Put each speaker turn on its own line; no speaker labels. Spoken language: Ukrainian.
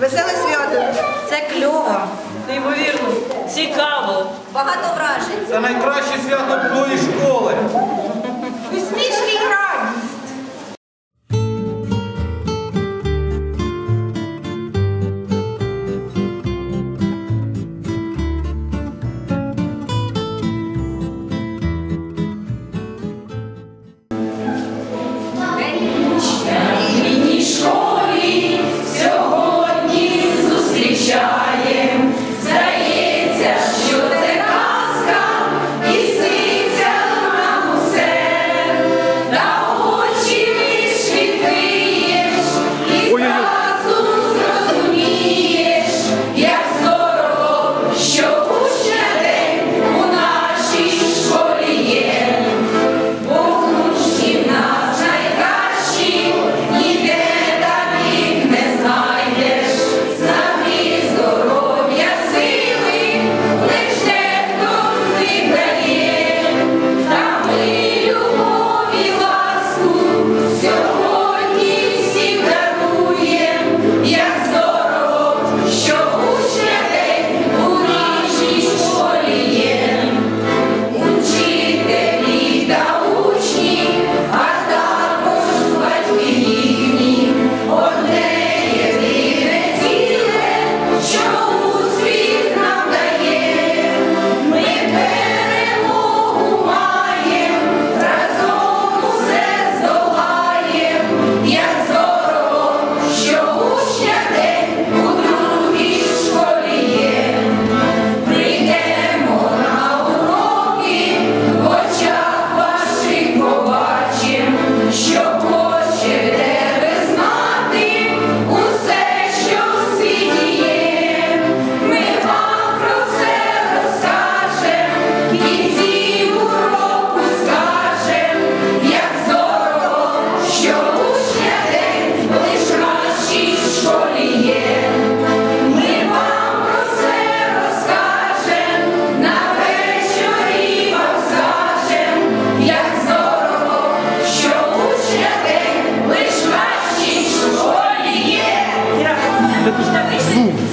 Веселе свято.
Це кльово.
Неймовірно, цікаво.
Багато вражень.
Це найкраще свято школи.
Yeah. Zoom.